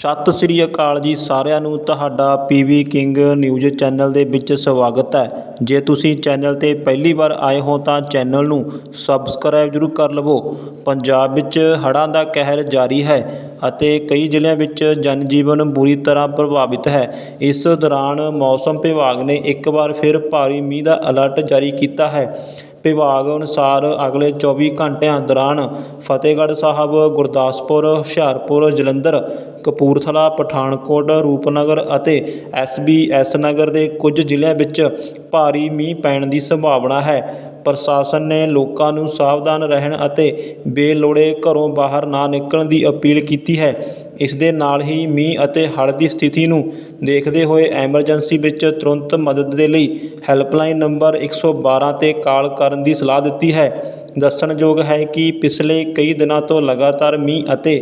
ਸਤਿ ਸ੍ਰੀ ਅਕਾਲ ਜੀ ਸਾਰਿਆਂ ਨੂੰ, ਤੁਹਾਡਾ ਪੀਵੀ ਕਿੰਗ ਨਿਊਜ਼ ਚੈਨਲ ਦੇ ਵਿੱਚ ਸਵਾਗਤ ਹੈ। ਜੇ ਤੁਸੀਂ ਚੈਨਲ ਤੇ ਪਹਿਲੀ ਵਾਰ ਆਏ ਹੋ ਤਾਂ ਚੈਨਲ ਨੂੰ ਸਬਸਕ੍ਰਾਈਬ ਜ਼ਰੂਰ ਕਰ ਲਵੋ। ਪੰਜਾਬ ਵਿੱਚ ਹੜ੍ਹਾਂ ਦਾ ਕਹਿਰ ਜਾਰੀ ਹੈ ਅਤੇ ਕਈ ਜ਼ਿਲ੍ਹਿਆਂ ਵਿੱਚ ਜਨਜੀਵਨ ਬੁਰੀ ਤਰ੍ਹਾਂ ਪ੍ਰਭਾਵਿਤ ਹੈ। ਇਸ ਦੌਰਾਨ ਮੌਸਮ ਵਿਭਾਗ ਨੇ ਇੱਕ ਵਾਰ ਫਿਰ ਭਾਰੀ ਮੀਂਹ ਦਾ ਅਲਰਟ ਜਾਰੀ ਕੀਤਾ ਹੈ। ਵਿਭਾਗ ਅਨੁਸਾਰ ਅਗਲੇ 24 ਘੰਟਿਆਂ ਦੌਰਾਨ ਫਤਿਹਗੜ੍ਹ ਸਾਹਿਬ, ਗੁਰਦਾਸਪੁਰ, ਹੁਸ਼ਿਆਰਪੁਰ, ਜਲੰਧਰ, ਕਪੂਰਥਲਾ, ਪਠਾਨਕੋਟ, ਰੂਪਨਗਰ ਅਤੇ ਐਸਬੀਐਸ ਨਗਰ ਦੇ ਕੁਝ ਜ਼ਿਲ੍ਹਿਆਂ ਵਿੱਚ ਭਾਰੀ ਮੀਂਹ ਪੈਣ ਦੀ ਸੰਭਾਵਨਾ ਹੈ। ਪ੍ਰਸ਼ਾਸਨ ਨੇ ਲੋਕਾਂ ਨੂੰ ਸਾਵਧਾਨ ਰਹਿਣ ਅਤੇ ਬੇਲੋੜੇ ਘਰੋਂ ਬਾਹਰ ਨਾ ਨਿਕਲਣ ਦੀ ਅਪੀਲ ਕੀਤੀ ਹੈ। ਇਸ ਦੇ ਨਾਲ ਹੀ ਮੀਂਹ ਅਤੇ ਹੜ੍ਹ ਦੀ ਸਥਿਤੀ ਨੂੰ ਦੇਖਦੇ ਹੋਏ ਐਮਰਜੈਂਸੀ ਵਿੱਚ ਤੁਰੰਤ ਮਦਦ ਦੇ ਲਈ ਹੈਲਪਲਾਈਨ ਨੰਬਰ 112 ਤੇ ਕਾਲ ਕਰਨ ਦੀ ਸਲਾਹ ਦਿੱਤੀ ਹੈ। ਦੱਸਣਯੋਗ ਹੈ ਕਿ ਪਿਛਲੇ ਕਈ ਦਿਨਾਂ ਤੋਂ ਲਗਾਤਾਰ ਮੀਂਹ ਅਤੇ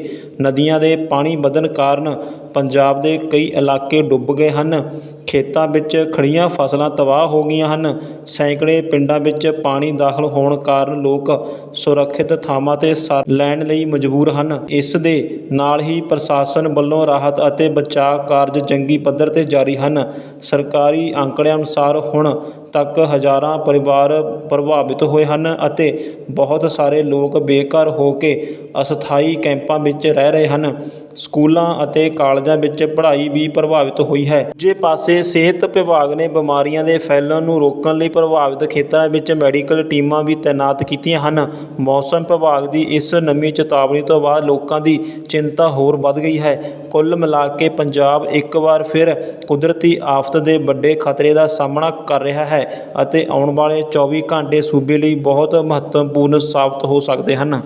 ਨਦੀਆਂ ਦੇ ਪਾਣੀ ਵਧਣ ਕਾਰਨ ਪੰਜਾਬ ਦੇ ਕਈ ਇਲਾਕੇ ਡੁੱਬ ਗਏ ਹਨ। ਖੇਤਾਂ ਵਿੱਚ ਖੜ੍ਹੀਆਂ ਫਸਲਾਂ ਤਬਾਹ ਹੋ ਗਈਆਂ ਹਨ। ਸੈਂਕੜੇ ਪਿੰਡਾਂ ਵਿੱਚ ਪਾਣੀ ਦਾਖਲ ਹੋਣ ਕਾਰਨ ਲੋਕ ਸੁਰੱਖਿਅਤ ਥਾਵਾਂ ਤੇ ਸਰ ਲੈਣ ਲਈ ਮਜਬੂਰ ਹਨ। ਇਸ ਦੇ ਨਾਲ ਹੀ ਪ੍ਰਸ਼ਾਸਨ ਵੱਲੋਂ ਰਾਹਤ ਅਤੇ ਬਚਾਅ ਕਾਰਜ ਜੰਗੀ ਪੱਧਰ ਤੇ ਜਾਰੀ ਹਨ। ਸਰਕਾਰੀ ਅੰਕੜਿਆਂ ਅਨੁਸਾਰ ਹੁਣ ਤੱਕ ਹਜ਼ਾਰਾਂ ਪਰਿਵਾਰ ਪ੍ਰਭਾਵਿਤ ਹੋਏ ਹਨ ਅਤੇ ਬਹੁਤ ਸਾਰੇ ਲੋਕ ਬੇਘਰ ਹੋ ਕੇ ਅਸਥਾਈ ਕੈਂਪਾਂ ਵਿੱਚ ਰਹਿ ਰਹੇ ਹਨ। ਸਕੂਲਾਂ ਅਤੇ ਕਾਲਜਾਂ ਵਿੱਚ ਪੜ੍ਹਾਈ ਵੀ ਪ੍ਰਭਾਵਿਤ ਹੋਈ ਹੈ। ਦੂਜੇ ਪਾਸੇ ਸਿਹਤ ਵਿਭਾਗ ਨੇ ਬਿਮਾਰੀਆਂ ਦੇ ਫੈਲਣ ਨੂੰ ਰੋਕਣ ਲਈ ਪ੍ਰਭਾਵਿਤ ਖੇਤਰਾਂ ਵਿੱਚ ਮੈਡੀਕਲ ਟੀਮਾਂ ਵੀ ਤਾਇਨਾਤ ਕੀਤੀਆਂ ਹਨ। ਮੌਸਮ ਵਿਭਾਗ ਦੀ ਇਸ ਨਵੀਂ ਚੇਤਾਵਨੀ ਤੋਂ ਬਾਅਦ ਲੋਕਾਂ ਦੀ ਚਿੰਤਾ ਹੋਰ ਵੱਧ ਗਈ ਹੈ। ਕੁੱਲ ਮਿਲਾ ਕੇ ਪੰਜਾਬ ਇੱਕ ਵਾਰ ਫਿਰ ਕੁਦਰਤੀ ਆਫਤ ਦੇ ਵੱਡੇ ਖਤਰੇ ਦਾ ਸਾਹਮਣਾ ਕਰ ਰਿਹਾ ਹੈ ਅਤੇ ਆਉਣ ਵਾਲੇ 24 ਘੰਟੇ ਸੂਬੇ ਲਈ ਬਹੁਤ ਮਹੱਤਵਪੂਰਨ ਸਾਬਤ ਹੋ ਸਕਦੇ ਹਨ।